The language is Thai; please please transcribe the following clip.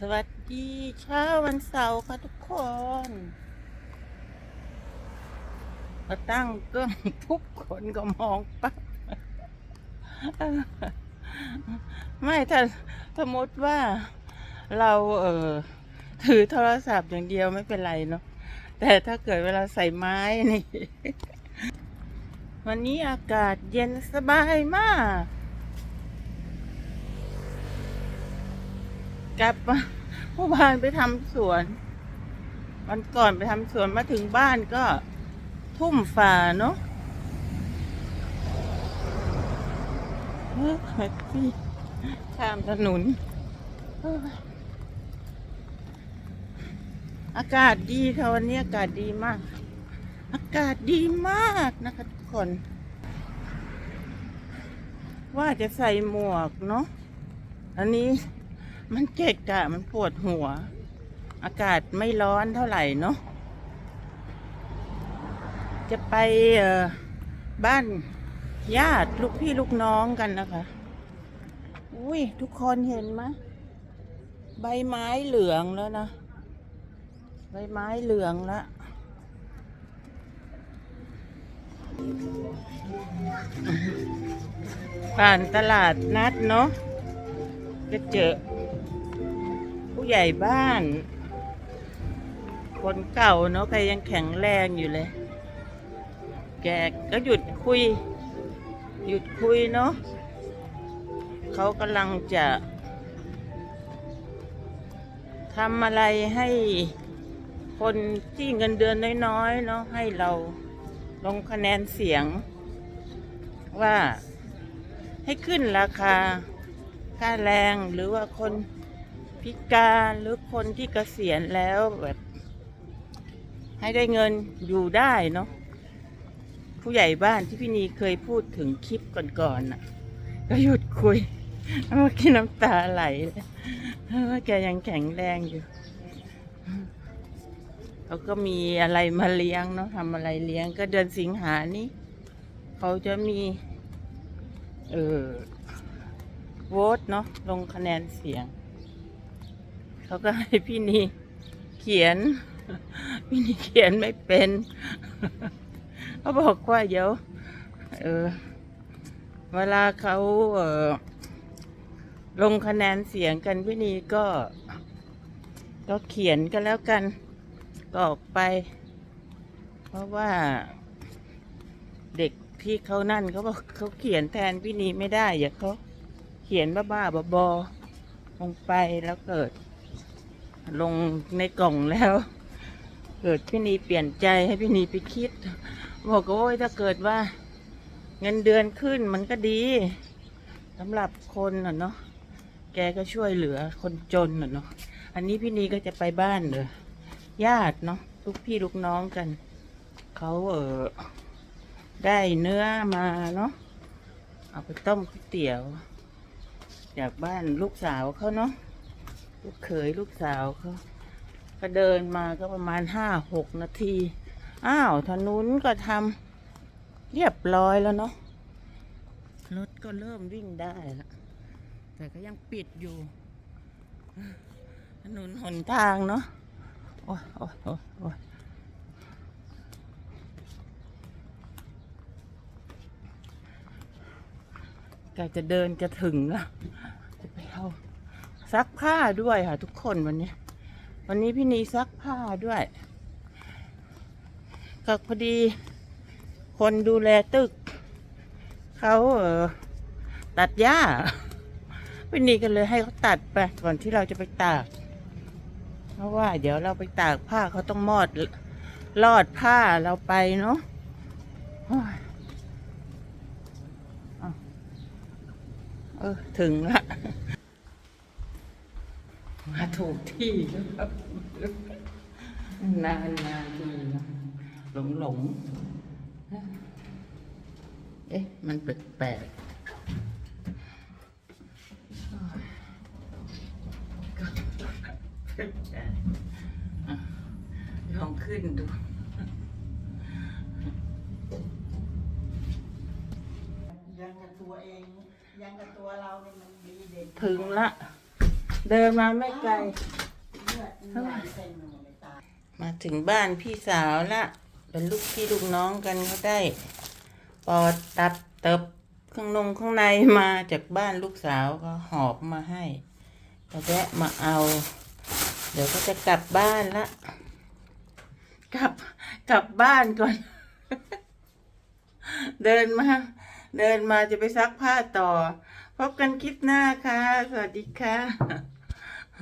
สวัสดีเช้าวันเสาร์ค่ะทุกคนมาตั้งกล้องทุกคนก็มองปั๊บไม่ถ้าสมมติว่าเราเออถือโทรศัพท์อย่างเดียวไม่เป็นไรเนาะแต่ถ้าเกิดเวลาใส่ไม้นี่ วันนี้อากาศเย็นสบายมาก กลับมาเมื่อวานไปทำสวน วันก่อนไปทำสวนมาถึงบ้านก็ทุ่มฝ่าเนาะเฮ้ยแม็กซี่ข้ามถนนอากาศดีค่ะวันนี้อากาศดีมาก อากาศดีมากนะคะทุกคน ว่าจะใส่หมวกเนาะอันนี้ มันเกะกะมันปวดหัว อากาศไม่ร้อนเท่าไหร่เนาะจะไปบ้านญาติลูกพี่ลูกน้องกันนะคะ อุ้ยทุกคนเห็นไหมใบไม้เหลืองแล้วนะ ใบไม้เหลืองล้วผ่านตลาดนัดเนาะก็เจอ ใหญ่บ้าน คนเก่าเนาะใครยังแข็งแรงอยู่เลย แกก็หยุดคุย หยุดคุยเนาะเขากำลังจะทำอะไรให้คนที่เงินเดือนน้อยๆเนาะให้เราลงคะแนนเสียง ว่าให้ขึ้นราคาค่าแรงหรือว่าคน พิการหรือคนที่เกษียณแล้วแบบ ให้ได้เงินอยู่ได้เนาะผู้ใหญ่บ้านที่พี่นีเคยพูดถึงคลิปก่อนๆน่ะ ก็หยุดคุยเมื่อกี้น้ำตาไหลว่าแกยังแข็งแรงอยู่เขาก็มีอะไรมาเลี้ยงเนาะทำอะไรเลี้ยงก็เดือนสิงหานี้เขาจะมี เออโหวตเนาะลงคะแนนเสียง เขาก็ให้พี่นีเขียน พี่นีเขียนไม่เป็นเขาบอกว่าเดี๋ยวเออเวลาเขาเออลงคะแนนเสียงกันพี่นีก็ ก็เขียนกันแล้วกันก็ออกไป เพราะว่าเด็กที่เขานั่นเขาบอกเขาเขียนแทนพี่นีไม่ได้อย่าเขาเขียนบ้าๆบอๆลงไปแล้วเกิด ลงในกล่องแล้ว เกิดพี่นีเปลี่ยนใจให้พี่นีไปคิด บอกว่าโอ้ยถ้าเกิดว่า เงินเดือนขึ้นมันก็ดีสำหรับคนน่ะเนาะแกก็ช่วยเหลือคนจนน่ะเนาะอันนี้พี่นีก็จะไปบ้านเลยญาติเนาะลูกพี่ลูกน้องกันเขาเออได้เนื้อมาเนาะเอาไปต้มก๋วยเตี๋ยว จากบ้านลูกสาวเขาเนาะ ลูกเขยลูกสาวเขาก็เดินมาก็ประมาณห้าหกนาที อ้าวถนนก็ทำเรียบร้อยแล้วเนาะรถก็เริ่มวิ่งได้แล้วแต่ก็ยังปิดอยู่ถนนหนทางเนาะโอ้ยโอ้ยโอ้ยโอ้ยกจะเดินจะถึงแล้วจะไปเอา ซักผ้าด้วยค่ะ ทุกคนวันนี้ วันนี้พี่นีซักผ้าด้วยก็พอดี คนดูแลตึก เขาเออตัดหญ้าพี่นีก็เลยให้เขาตัดไปก่อนที่เราจะไปตาก เพราะว่า เดี๋ยวเราไปตากผ้าเขาต้องมอดลอดผ้าเราไปเนาะเออ ถึงละ ถูกที่แล้วครับนานนานๆทีนะหลงหลงๆเอ๊ะ มันแปลกๆอะลองขึ้นดูยังกับตัวเอง ยังกับตัวเราเนี่ยมันดีเด่นถึงละ เดินมาไม่ไกล มาถึงบ้านพี่สาวละ เป็นลูกพี่ลูกน้องกันเขาได้ ปอดตับเติบข้างนงข้างในมาจากบ้านลูกสาวก็หอบมาให้ก็แวะมาเอา เดี๋ยวก็จะกลับบ้านละ กลับกลับบ้านก่อน เดินมา เดินมาจะไปซักผ้าต่อ พบกันคลิปหน้าค่ะ สวัสดีค่ะ